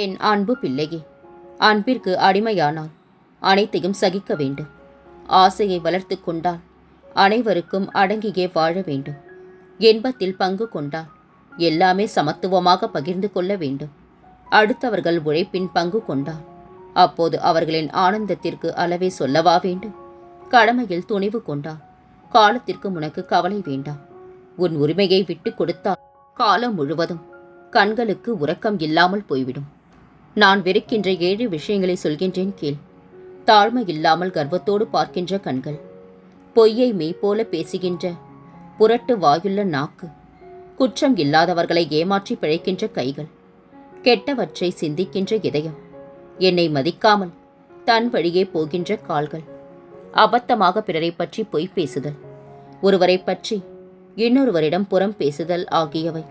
என் அன்பு பிள்ளையே அன்பிற்கு அடிமையானால் அனைத்தையும் சகிக்க வேண்டும். ஆசையை வளர்த்து கொண்டால் அனைவருக்கும் அடங்கியே வாழ வேண்டும். இன்பத்தில் பங்கு கொண்டால் எல்லாமே சமத்துவமாக பகிர்ந்து கொள்ள வேண்டும். அடுத்தவர்கள் உழைப்பின் பங்கு கொண்டால் அப்போது அவர்களின் ஆனந்தத்திற்கு அளவே சொல்லவா வேண்டும்? கடமையில் துணிவு கொண்டால் காலத்திற்கு உனக்கு கவலை வேண்டாம். உன் உரிமையை விட்டு கொடுத்தால் காலம் முழுவதும் கண்களுக்கு உறக்கம் இல்லாமல் போய்விடும். நான் வெறுக்கின்ற ஏழு விஷயங்களை சொல்கின்றேன் கீழ் தாழ்மை இல்லாமல் கர்வத்தோடு பார்க்கின்ற கண்கள். பொய்யை மெய்ப்போல பேசுகின்ற புரட்டு வாயுள்ள நாக்கு. குற்றம் இல்லாதவர்களை ஏமாற்றி பிழைக்கின்ற கைகள். கெட்டவற்றை சிந்திக்கின்ற இதயம். என்னை மதிக்காமல் தன் வழியே போகின்ற கால்கள். அபத்தமாக பிறரை பற்றி பொய் பேசுதல். ஒருவரை பற்றி இன்னொருவரிடம் புறம் பேசுதல் ஆகியவை.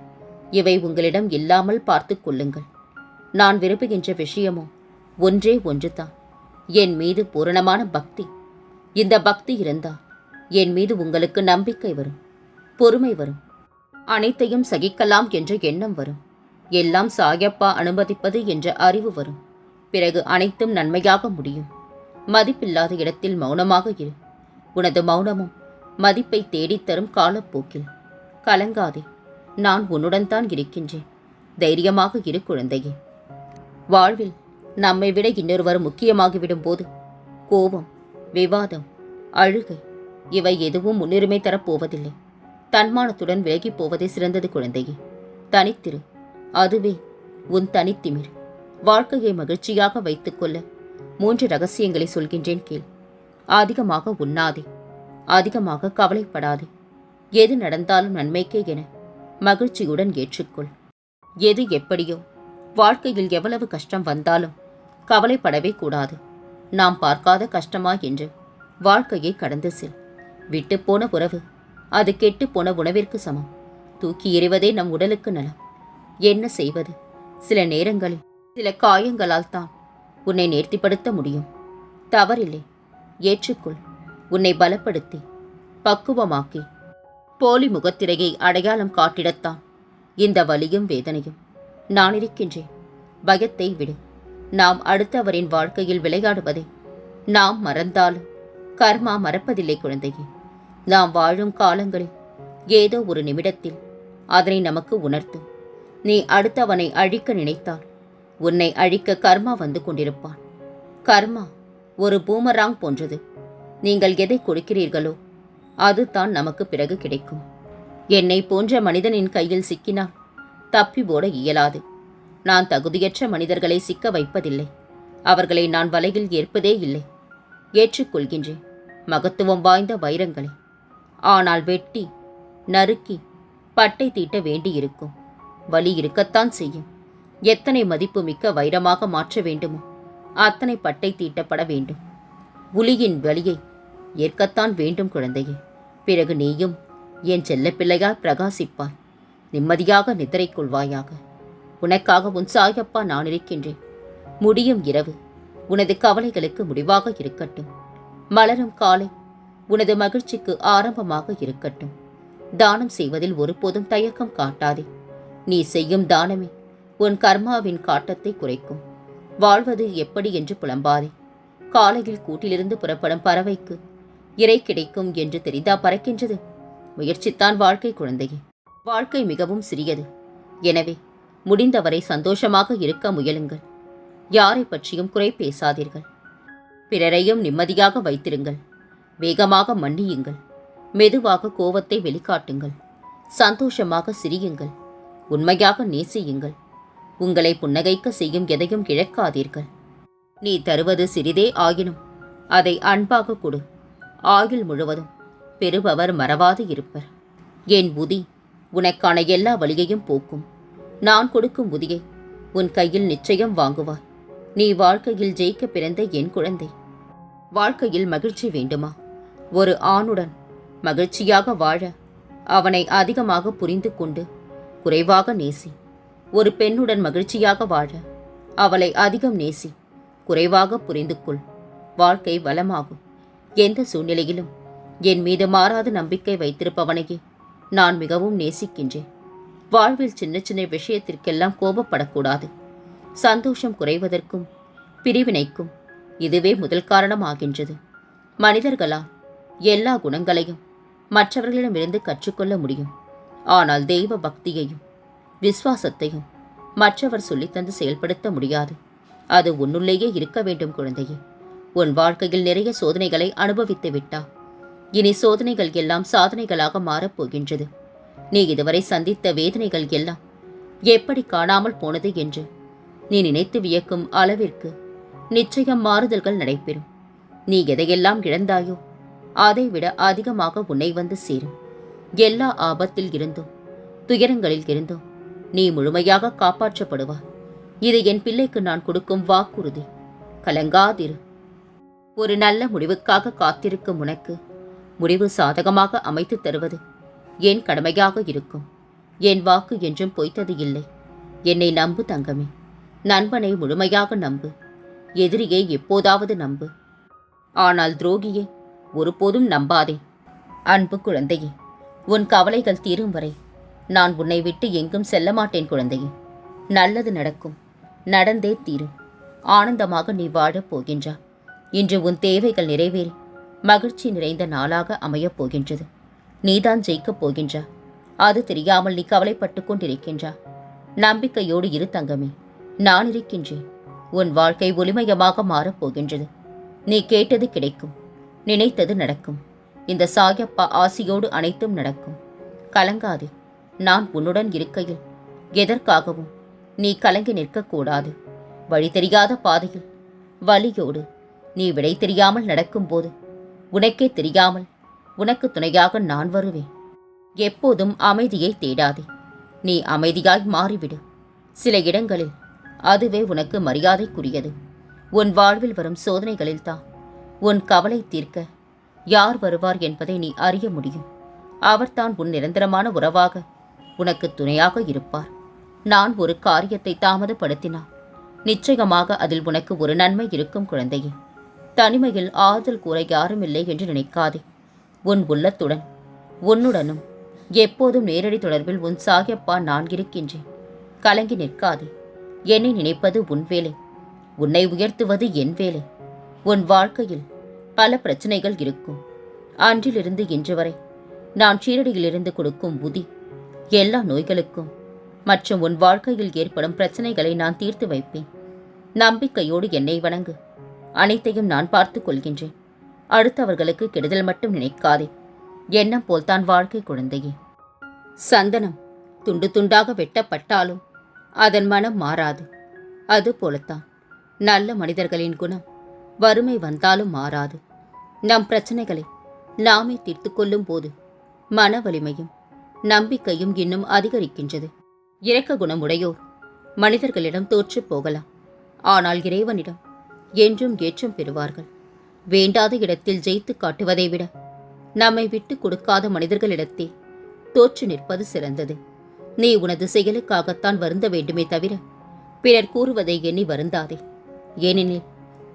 இவை உங்களிடம் இல்லாமல் பார்த்து கொள்ளுங்கள். நான் விரும்புகின்ற விஷயமோ ஒன்றே ஒன்றுதான். என் மீது பூரணமான பக்தி. இந்த பக்தி இருந்தால் என் மீது உங்களுக்கு நம்பிக்கை வரும் பொறுமை வரும். அனைத்தையும் சகிக்கலாம் என்ற எண்ணம் வரும். எல்லாம் சாயப்பா அனுமதிப்பது என்ற அறிவு வரும். பிறகு அனைத்தும் நன்மையாக முடியும். மதிப்பில்லாத இடத்தில் மௌனமாக இரு. உனது மௌனமும் மதிப்பை தேடித்தரும் காலப்போக்கில். கலங்காதே நான் உன்னுடன் தான் இருக்கின்றேன். தைரியமாக இரு குழந்தையே. வாழ்வில் நம்மை விட இன்னொருவர் முக்கியமாகிவிடும் போது கோபம் விவாதம் அழுகை இவை எதுவும் முன்னுரிமை தரப்போவதில்லை தன்மானத்துடன் விலகிப் போவதே சிறந்தது குழந்தையே. தனித்திரு அதுவே உன் தனித்திமிர். வாழ்க்கையை மகிழ்ச்சியாக வைத்துக்கொள்ள மூன்று ரகசியங்களை சொல்கின்றேன் கேள். அதிகமாக உண்ணாதே. அதிகமாக கவலைப்படாதே. எது நடந்தாலும் நன்மைக்கே என மகிழ்ச்சியுடன் ஏற்றுக்கொள். எது எப்படியோ வாழ்க்கையில் எவ்வளவு கஷ்டம் வந்தாலும் கவலைப்படவே கூடாது. நாம் பார்க்காத கஷ்டமா என்று வாழ்க்கையை கடந்து செல். விட்டுப்போன உறவு அது கெட்டுப்போன உணவிற்கு சமம். தூக்கி எறிவதே நம் உடலுக்கு நலம். என்ன செய்வது? சில நேரங்களில் சில காயங்களால் தான் உன்னை நேர்த்திப்படுத்த முடியும். தவறில்லை. ஏற்றுக்கொள். உன்னை பலப்படுத்தி பக்குவமாக்கி போலி முகத்திரையை அடையாளம் காட்டிடத்தான். இந்த வலியும் வேதனையும் நான் இருக்கின்றேன். பயத்தை விடு. நாம் அடுத்தவரின் வாழ்க்கையில் விளையாடுவதை நாம் மறந்தாலும் கர்மா மறப்பதில்லை குழந்தையே. நாம் வாழும் காலங்களில் ஏதோ ஒரு நிமிடத்தில் அதனை நமக்கு உணர்த்தும் நீ அடுத்தவனை அழிக்க நினைத்தால் உன்னை அழிக்க கர்மா வந்து கொண்டிருப்பான். கர்மா ஒரு பூமராங் போன்றது. நீங்கள் எதை கொடுக்கிறீர்களோ அதுதான் நமக்கு பிறகு கிடைக்கும். என்னை போன்ற மனிதனின் கையில் சிக்கினால் தப்பி ஓட இயலாது. நான் தகுதியற்ற மனிதர்களை சிக்க வைப்பதில்லை. அவர்களை நான் வலையில் ஏற்பதே இல்லை. ஏற்றுக்கொள்கின்றேன். மகத்துவம் வாய்ந்த வைரங்களை. ஆனால் வெட்டி நறுக்கி பட்டை தீட்ட வேண்டியிருக்கும். வலி இருக்கத்தான் செய்யும். எத்தனை மதிப்புமிக்க வைரமாக மாற்ற வேண்டுமோ அத்தனை பட்டை தீட்டப்பட வேண்டும். புலியின் வலியை ஏற்கத்தான் வேண்டும் குழந்தையே. பிறகு நீயும் என் செல்லப்பிள்ளையாய் பிரகாசிப்பாய். நிம்மதியாக நித்திரை கொள்வாயாக உனக்காக உன் சாயப்பா நான் இருக்கின்றேன். முடியும் இரவு. உனது கவலைகளுக்கு முடிவாக இருக்கட்டும். மலரும் காலை உனது மகிழ்ச்சிக்கு ஆரம்பமாக இருக்கட்டும். தானம் செய்வதில் ஒருபோதும் தயக்கம் காட்டாதே. நீ செய்யும் தானமே உன் கர்மாவின் காட்டத்தை குறைக்கும். வாழ்வது எப்படி என்று புலம்பாதே. காலையில் கூட்டிலிருந்து புறப்படும் பறவைக்கு இறை கிடைக்கும் என்று தெரிந்தா பறக்கின்றது. முயற்சித்தான் வாழ்க்கை குழந்தையே. வாழ்க்கை மிகவும் சிறியது. எனவே முடிந்தவரை சந்தோஷமாக இருக்க முயலுங்கள். யாரை பற்றியும் குறை பேசாதீர்கள். பிறரையும் நிம்மதியாக வைத்திருங்கள். வேகமாக மன்னியுங்கள். மெதுவாக கோபத்தை வெளிக்காட்டுங்கள். சந்தோஷமாக சிரியுங்கள். உண்மையாக நேசியுங்கள். உங்களை புன்னகைக்க செய்யும் எதையும் இழக்காதீர்கள். நீ தருவது சிறிதே ஆயினும் அதை அன்பாக கொடு. ஆயுள் முழுவதும் பெறுபவர் மறவாது இருப்பர். என் புதி உனக்கான எல்லா வழியையும் போக்கும். நான் கொடுக்கும் புதியை உன் கையில் நிச்சயம் வாங்குவாய். நீ வாழ்க்கையில் ஜெயிக்க பிறந்த என் குழந்தை. வாழ்க்கையில் மகிழ்ச்சி வேண்டுமா? ஒரு ஆணுடன் மகிழ்ச்சியாக வாழ அவனை அதிகமாக புரிந்து கொண்டு குறைவாக நேசி. ஒரு பெண்ணுடன் மகிழ்ச்சியாக வாழ அவளை அதிகம் நேசி. குறைவாக புரிந்து கொள். வாழ்க்கை வளமாகும். எந்த சூழ்நிலையிலும் என் மீது மாறாத நம்பிக்கை வைத்திருப்பவனையே நான் மிகவும் நேசிக்கின்றேன். வாழ்வில் சின்ன சின்ன விஷயத்திற்கெல்லாம் கோபப்படக்கூடாது. சந்தோஷம் குறைவதற்கும் பிரிவினைக்கும் இதுவே முதல் காரணமாகின்றது. மனிதர்களால் எல்லா குணங்களையும் மற்றவர்களிடமிருந்து கற்றுக்கொள்ள முடியும். ஆனால் தெய்வ பக்தியையும் விசுவாசத்தையும் மற்றவர் சொல்லித்தந்து செயல்படுத்த முடியாது. அது உன்னுள்ளேயே இருக்க வேண்டும் குழந்தையே. உன் வாழ்க்கையில் நிறைய சோதனைகளை அனுபவித்து விட்டா இனி சோதனைகள் எல்லாம் சாதனைகளாக மாறப்போகின்றது நீ இதுவரை சந்தித்த வேதனைகள் எல்லாம் எப்படி காணாமல் போனது என்று நீ நினைத்து வியக்கும் அளவிற்கு நிச்சயம் மாறுதல்கள் நடைபெறும். நீ எதையெல்லாம் இழந்தாயோ அதைவிட அதிகமாக உன்னை வந்து சேரும். எல்லா ஆபத்தில் இருந்தும் துயரங்களில் இருந்தும் நீ முழுமையாக காப்பாற்றப்படுவாய் இது என் பிள்ளைக்கு நான் கொடுக்கும் வாக்குறுதி. கலங்காதிரு. ஒரு நல்ல முடிவுக்காக காத்திருக்கும் உனக்கு முடிவு சாதகமாக அமைத்து தருவது என் கடமையாக இருக்கும்? என் வாக்கு என்றும் பொய்த்தது இல்லை. என்னை நம்பு தங்கமே. நண்பனை முழுமையாக நம்பு. எதிரியை எப்போதாவது நம்பு. ஆனால் துரோகியை ஒருபோதும் நம்பாதே. அன்பு குழந்தையே உன் கவலைகள் தீரும் வரை நான் உன்னை விட்டு எங்கும் செல்ல மாட்டேன் குழந்தையே. நல்லது நடக்கும். நடந்தே தீரும். ஆனந்தமாக நீ வாழப் போகின்றா. இன்று உன் தேவைகள் நிறைவேறி மகிழ்ச்சி நிறைந்த நாளாக அமையப் போகின்றது. நீதான் ஜெயிக்கப் போகின்றா. அது தெரியாமல் நீ கவலைப்பட்டு கொண்டிருக்கின்றா. நம்பிக்கையோடு இரு தங்கமே. நான் இருக்கின்றேன். உன் வாழ்க்கை ஒளிமயமாக மாறப் போகின்றது. நீ கேட்டது கிடைக்கும். நினைத்தது நடக்கும். இந்த சாயப்பா ஆசியோடு அனைத்தும் நடக்கும். கலங்காதே. நான் உன்னுடன் இருக்கையில். எதற்காகவும்? நீ கலங்கி நிற்கக்கூடாது வழி தெரியாத பாதையில். வலியோடு. நீ விடை தெரியாமல் நடக்கும்போது உனக்கே தெரியாமல் உனக்கு துணையாக நான் வருவேன். எப்போதும் அமைதியை தேடாதே. நீ அமைதியாய் மாறிவிடு. சில இடங்களில் அதுவே உனக்கு மரியாதைக்குரியது. உன் வாழ்வில் வரும் சோதனைகளில்தான் உன் கவலை தீர்க்க யார் வருவார் என்பதை நீ அறிய முடியும். அவர்தான் உன் நிரந்தரமான உறவாக உனக்கு துணையாக இருப்பார். நான் ஒரு காரியத்தை தாமதப்படுத்தினான் நிச்சயமாக அதில் உனக்கு ஒரு நன்மை இருக்கும் குழந்தையே. தனிமையில் ஆறுதல் கூற யாரும் இல்லை என்று நினைக்காதே. உன் உள்ளத்துடன் உன்னுடனும் எப்போதும் நேரடி தொடர்பில் உன் சாகியப்பா நான் இருக்கின்றேன். கலங்கி நிற்காதே. என்னை நினைப்பது உன் வேலை. உன்னை உயர்த்துவது என் வேலை. உன் வாழ்க்கையில் பல பிரச்சனைகள் இருக்கும். அன்றிலிருந்து இன்று வரை நான் சீரடியிலிருந்து கொடுக்கும் உதி எல்லா நோய்களுக்கும் மற்றும் உன் வாழ்க்கையில் ஏற்படும் பிரச்சனைகளை நான் தீர்த்து வைப்பேன். நம்பிக்கையோடு என்னை வணங்கு. அனைத்தையும் நான் பார்த்து கொள்கின்றேன். அடுத்தவர்களுக்கு கெடுதல் மட்டும் நினைக்காதே. எண்ணம் போல்தான் வாழ்க்கை குழந்தையே. சந்தனம் துண்டு துண்டாக வெட்டப்பட்டாலும் அதன் மனம் மாறாது. அது போலத்தான். நல்ல மனிதர்களின் குணம் வறுமை வந்தாலும் மாறாது. நம் பிரச்சனைகளை நாமே தீர்த்து கொள்ளும் போது மன வலிமையும் நம்பிக்கையும் இன்னும் அதிகரிக்கின்றது. இரக்க குணமுடையோர் மனிதர்களிடம் தோற்றுப் போகலாம். ஆனால் இறைவனிடம் என்றும் ஏற்றம் பெறுவார்கள். வேண்டாத இடத்தில் ஜெயித்து காட்டுவதை விட நம்மை விட்டு கொடுக்காத மனிதர்களிடத்தே தோற்று நிற்பது சிறந்தது. நீ உனது செயலுக்காகத்தான் வருந்த வேண்டுமே தவிர பிறர் கூறுவதை எண்ணி வருந்தாதே. ஏனெனில்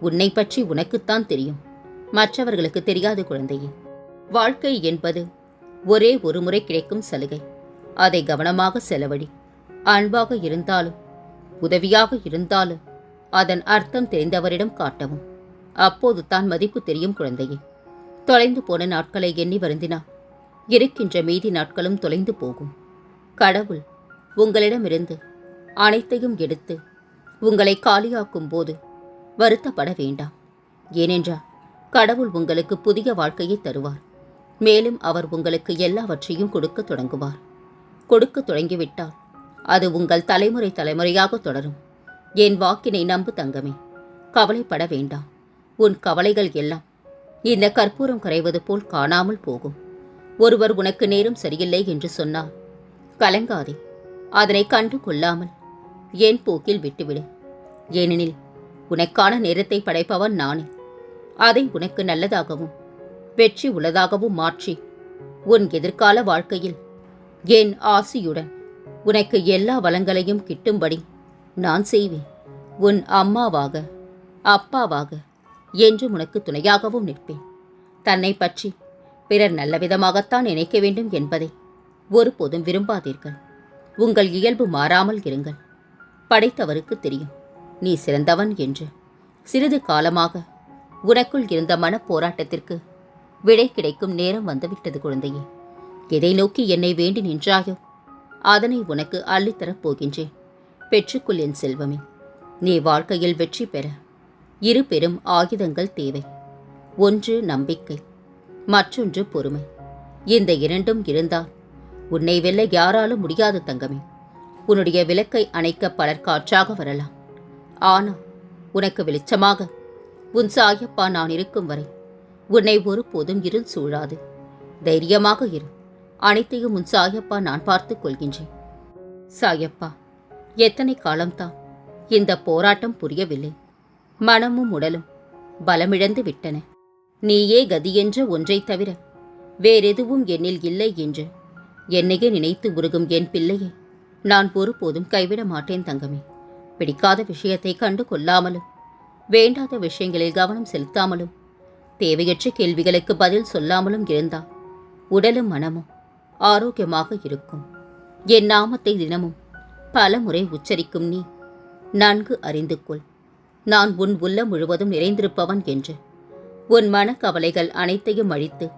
உன்னை பற்றி உனக்குத்தான் தெரியும். மற்றவர்களுக்கு தெரியாது குழந்தையே. வாழ்க்கை என்பது ஒரே ஒரு முறை கிடைக்கும் சலுகை. அதை கவனமாக செலவழி அன்பாக இருந்தாலும் உதவியாக இருந்தாலும் அதன் அர்த்தம் தெரிந்தவரிடம் காட்டவும். அப்போது தான் மதிப்பு தெரியும் குழந்தையே. தொலைந்து போன நாட்களை எண்ணி வருந்தினா. இருக்கின்ற மீதி நாட்களும் தொலைந்து போகும். கடவுள் உங்களிடமிருந்து அனைத்தையும் எடுத்து உங்களை காலியாக்கும் போது வருத்தப்பட வேண்டாம். ஏனென்றால் கடவுள் உங்களுக்கு புதிய வாழ்க்கையை தருவார். மேலும் அவர் உங்களுக்கு எல்லாவற்றையும் கொடுக்க தொடங்குவார். கொடுக்க தொடங்கிவிட்டால் அது உங்கள் தலைமுறை தலைமுறையாக தொடரும். என் வாக்கினை நம்பு தங்கமே. கவலைப்பட வேண்டாம். உன் கவலைகள் எல்லாம் இந்த கற்பூரம் கரைவது போல் காணாமல் போகும். ஒருவர் உனக்கு நேரம் சரியில்லை என்று சொன்னால் கலங்காதே. அதனை கண்டு கொள்ளாமல் என் போக்கில் விட்டுவிடு. ஏனெனில் உனக்கான நேரத்தை படைப்பவன் நானே. அதை உனக்கு நல்லதாகவும் வெற்றி உள்ளதாகவும் மாற்றி உன் எதிர்கால வாழ்க்கையில் என் ஆசியுடன் உனக்கு எல்லா வளங்களையும் கிட்டும்படி நான் செய்வேன். உன் அம்மாவாக அப்பாவாக என்றும் உனக்கு துணையாகவும் நிற்பேன். தன்னை பற்றி பிறர் நல்லவிதமாகத்தான் நினைக்க வேண்டும் என்பதை ஒருபோதும் விரும்பாதீர்கள். உங்கள் இயல்பு மாறாமல் இருங்கள். படைத்தவருக்கு தெரியும். நீ சிறந்தவன் என்று. சிறிது காலமாக உனக்குள் இருந்த மனப் போராட்டத்திற்கு விடை கிடைக்கும் நேரம் வந்துவிட்டது குழந்தையே. எதை நோக்கி என்னை வேண்டி நின்றாயோ அதனை உனக்கு அள்ளித்தரப் போகின்றேன். பெற்றுக்கொள் என் செல்வமே. நீ வாழ்க்கையில் வெற்றி பெற. இரு பெரும் ஆயுதங்கள் தேவை. ஒன்று நம்பிக்கை மற்றொன்று பொறுமை. இந்த இரண்டும் இருந்தால் உன்னை வெல்ல யாராலும் முடியாது தங்கமே. உன்னுடைய விளக்கை அணைக்க பலர் காற்றாக வரலாம். ஆனால் உனக்கு வெளிச்சமாக உன் சாயப்பா நான் இருக்கும் வரை உன்னை ஒருபோதும் இருள் சூழாது. தைரியமாக இரு. அனைத்தையும் உன் சாயப்பா நான் பார்த்துக் கொள்கின்றேன். சாயப்பா எத்தனை காலம்தான்? இந்த போராட்டம் புரியவில்லை. மனமும் உடலும் பலமிழந்து விட்டன. நீயே கதியென்ற ஒன்றைத் தவிர வேறெதுவும் என்னில் இல்லை என்று என்னையே நினைத்து உருகும் என் பிள்ளையை நான் ஒருபோதும் கைவிட மாட்டேன் தங்கமே. பிடிக்காத விஷயத்தை கண்டு கொள்ளாமலும் வேண்டாத விஷயங்களில் கவனம் செலுத்தாமலும் தேவையற்ற கேள்விகளுக்கு பதில் சொல்லாமலும் இருந்தால் உடலும் மனமும் ஆரோக்கியமாக இருக்கும். என் நாமத்தை தினமும் பல முறை உச்சரிக்கும் நீ. நன்கு அறிந்து கொள் நான் உன் உள்ளம் முழுவதும் நிறைந்திருப்பவன் என்று. உன் மனக்கவலைகள் அனைத்தையும் அழித்து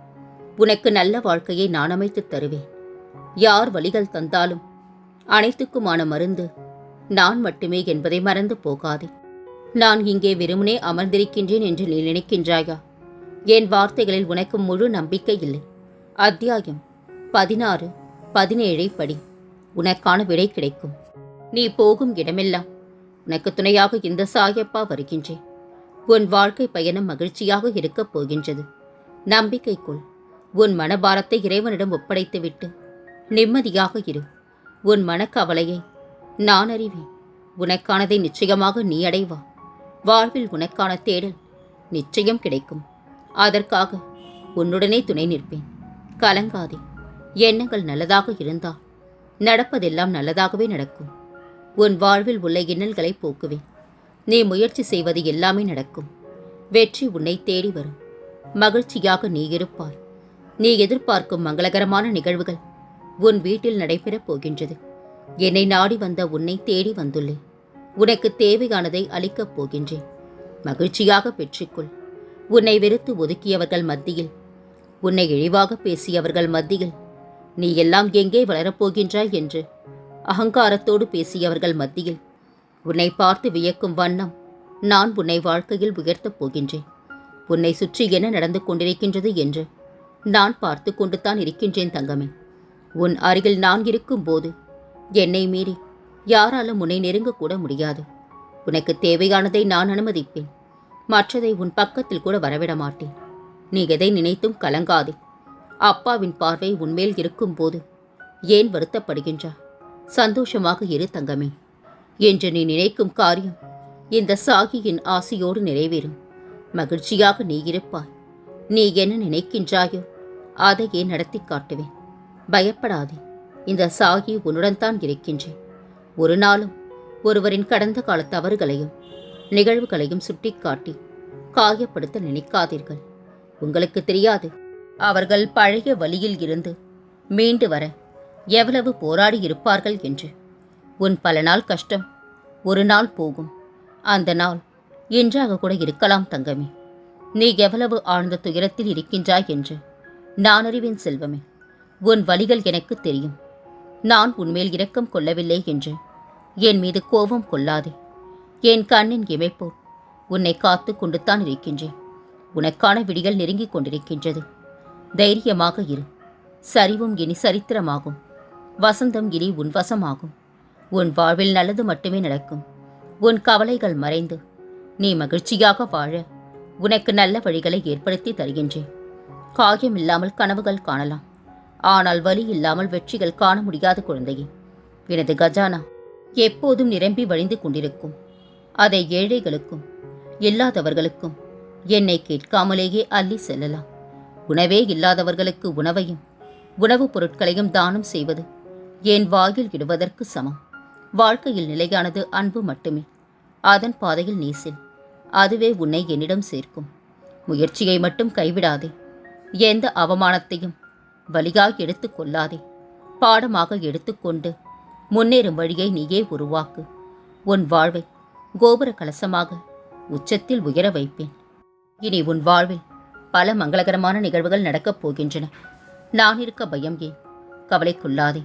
உனக்கு நல்ல வாழ்க்கையை நான் அமைத்துத் தருவேன். யார் வழிகள் தந்தாலும் அனைத்துக்குமான மருந்து நான் மட்டுமே என்பதை மறந்து போகாதே. நான் இங்கே வெறுமனே அமர்ந்திருக்கின்றேன் என்று நீ நினைக்கின்றாயா? என் வார்த்தைகளில் உனக்கு முழு நம்பிக்கை இல்லை. அத்தியாயம் பதினாறு பதினேழை படி உனக்கான விடை கிடைக்கும். நீ போகும் இடமெல்லாம் உனக்கு துணையாக இந்த சாயப்பா வருகின்றேன். உன் வாழ்க்கை பயணம் மகிழ்ச்சியாக இருக்கப் போகின்றது. நம்பிக்கைக்குள் உன் மனபாரத்தை இறைவனிடம் ஒப்படைத்துவிட்டு நிம்மதியாக இரு. உன் மனக்கவலையை நான் அறிவேன். உனக்கானதை நிச்சயமாக நீ அடைவா. வாழ்வில் உனக்கான தேடல் நிச்சயம் கிடைக்கும். அதற்காக உன்னுடனே துணை நிற்பேன். கலங்காதே. எண்ணங்கள் நல்லதாக இருந்தால் நடப்பதெல்லாம் நல்லதாகவே நடக்கும். உன் வாழ்வில் உள்ள இன்னல்களை போக்குவேன். நீ முயற்சி செய்வது எல்லாமே நடக்கும். வெற்றி உன்னை தேடி வரும். மகிழ்ச்சியாக நீ இருப்பாய். நீ எதிர்பார்க்கும் மங்களகரமான நிகழ்வுகள் உன் வீட்டில் நடைபெறப் போகின்றது. என்னை நாடி வந்த உன்னை தேடி வந்துள்ளேன். உனக்கு தேவையானதை அளிக்கப் போகின்றேன். மகிழ்ச்சியாக பெற்றுக்கொள். உன்னை வெறுத்து ஒதுக்கியவர்கள் மத்தியில் உன்னை இழிவாக பேசியவர்கள் மத்தியில் நீ எல்லாம் எங்கே வளரப்போகின்றாய் என்று அகங்காரத்தோடு பேசியவர்கள் மத்தியில் உன்னை பார்த்து வியக்கும் வண்ணம் நான் உன்னை வாழ்க்கையில் உயர்த்தப் போகின்றேன். உன்னை சுற்றி என்ன நடந்து கொண்டிருக்கின்றது என்று நான் பார்த்து கொண்டு தான் இருக்கின்றேன் தங்கமே. உன் அருகில் நான் இருக்கும்போது என்னை மீறி யாராலும் உன்னை நெருங்கக்கூட முடியாது. உனக்கு தேவையானதை நான் அனுமதிப்பேன். மற்றதை உன் பக்கத்தில் கூட வரவிட மாட்டேன். நீ எதை நினைத்தும் கலங்காதே. அப்பாவின் பார்வை உன்மேல் இருக்கும்போது ஏன் வருத்தப்படுகின்றாய்? சந்தோஷமாக இரு தங்கமே. என்று நீ நினைக்கும் காரியம் இந்த சாகியின் ஆசையோடு நிறைவேறும். மகிழ்ச்சியாக நீ இருப்பாய். நீ என்ன நினைக்கின்றாயோ அதையே நடத்தி காட்டுவேன். பயப்படாதே. இந்த சாகி உன்னுடன் தான் இருக்கின்றேன். ஒரு நாளும் ஒருவரின் கடந்த கால தவறுகளையும் நிகழ்வுகளையும் சுட்டிக்காட்டி காயப்படுத்த நினைக்காதீர்கள். உங்களுக்கு தெரியாது அவர்கள் பழைய வழியில் இருந்து மீண்டு வர எவ்வளவு போராடி இருப்பார்கள் என்று. உன் பல நாள் கஷ்டம் ஒரு நாள் போகும். அந்த நாள் என்றாக கூட இருக்கலாம் தங்கமே. நீ எவ்வளவு ஆழ்ந்த துயரத்தில் இருக்கின்றாய் என்று நான் அறிவேன் செல்வமே. உன் வழிகள் எனக்கு தெரியும். நான் உன்மேல் இரக்கம் கொள்ளவில்லை என்று. என் மீது கோபம் கொள்ளாதே. என் கண்ணின் இமைப்போ உன்னை காத்து கொண்டுத்தான் இருக்கின்றேன். உனக்கான விடிகள் நெருங்கிக் கொண்டிருக்கின்றது. தைரியமாக இரு. சரிவும் இனி சரித்திரமாகும். வசந்தம் இனி உன் வசமாகும். உன் வாழ்வில் நல்லது மட்டுமே நடக்கும். உன் கவலைகள் மறைந்து நீ மகிழ்ச்சியாக வாழ உனக்கு நல்ல வழிகளை ஏற்படுத்தி தருகின்றேன். காயம் இல்லாமல் கனவுகள் காணலாம். ஆனால் வலி இல்லாமல் வெற்றிகள் காண முடியாத குழந்தையே. எனது கஜானா எப்போதும் நிரம்பி வழிந்து கொண்டிருக்கும். அதை ஏழைகளுக்கும் இல்லாதவர்களுக்கும் என்னை கேட்காமலேயே அள்ளி செல்லலாம். உணவே இல்லாதவர்களுக்கு உணவையும் உணவுப் பொருட்களையும் தானம் செய்வது என் வாயில் இடுவதற்கு சமம்? வாழ்க்கையில் நிலையானது அன்பு மட்டுமே. அதன் பாதையில் நீசில் அதுவே உன்னை என்னிடம் சேர்க்கும். முயற்சியை மட்டும் கைவிடாதே. எந்த அவமானத்தையும் வலியாக எடுத்துக்கொள்ளாதே பாடமாக எடுத்துக்கொண்டு முன்னேறும் வழியை நீயே உருவாக்கு. உன் வாழ்வை கோபுர கலசமாக உச்சத்தில் உயர வைப்பேன். இனி உன் வாழ்வில் பல மங்களகரமான நிகழ்வுகள் நடக்கப் போகின்றன. நான் இருக்க பயம் ஏன்? கவலைக்குள்ளாதே.